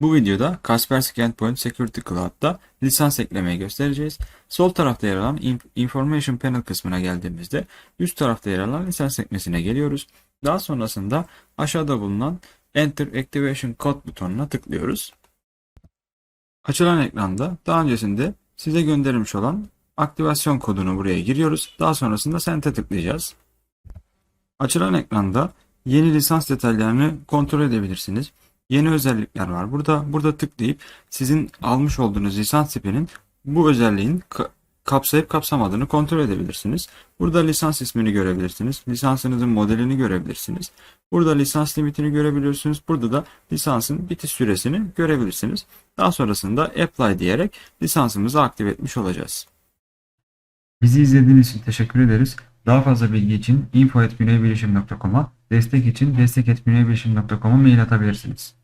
Bu videoda Kaspersky Endpoint Security Cloud'da lisans eklemeyi göstereceğiz. Sol tarafta yer alan Inf- Information Panel kısmına geldiğimizde üst tarafta yer alan lisans sekmesine geliyoruz. Daha sonrasında aşağıda bulunan Enter Activation Code butonuna tıklıyoruz. Açılan ekranda daha öncesinde size gönderilmiş olan aktivasyon kodunu buraya giriyoruz. Daha sonrasında Send'e tıklayacağız. Açılan ekranda yeni lisans detaylarını kontrol edebilirsiniz. Yeni özellikler var. Burada burada tıklayıp sizin almış olduğunuz lisans tipinin bu özelliğin ka- kapsayıp kapsamadığını kontrol edebilirsiniz. Burada lisans ismini görebilirsiniz. Lisansınızın modelini görebilirsiniz. Burada lisans limitini görebilirsiniz. Burada da lisansın bitiş süresini görebilirsiniz. Daha sonrasında apply diyerek lisansımızı aktive etmiş olacağız. Bizi izlediğiniz için teşekkür ederiz. Daha fazla bilgi için info.güneybilişim.com'a, destek için destek.güneybilişim.com'a mail atabilirsiniz.